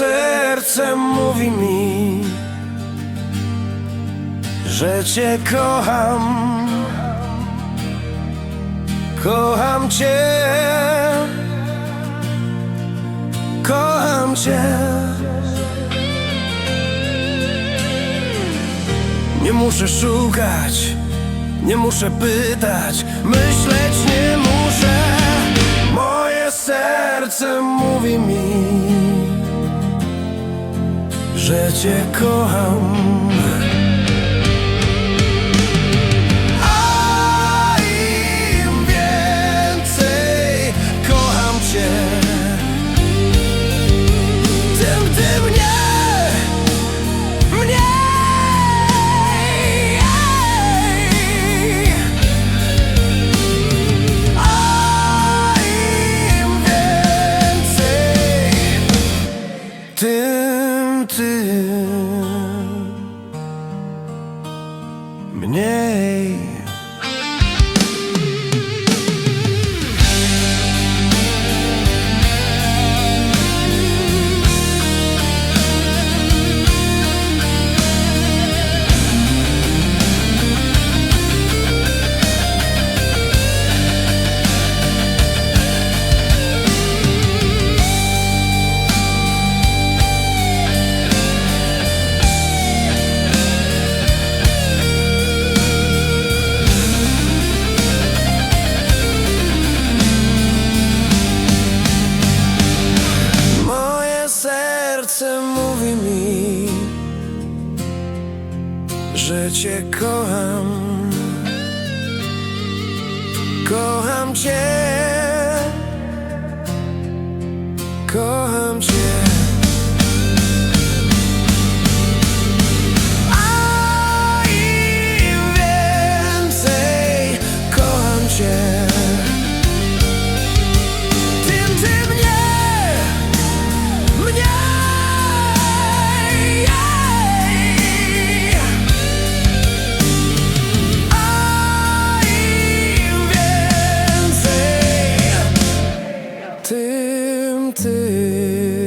serce mówi mi, że Cię kocham. Kocham Cię. Kocham Cię. Nie muszę szukać, nie muszę pytać, myśleć że Cię kocham. Że Cię kocham. Kocham Cię. Kocham Cię. sempre.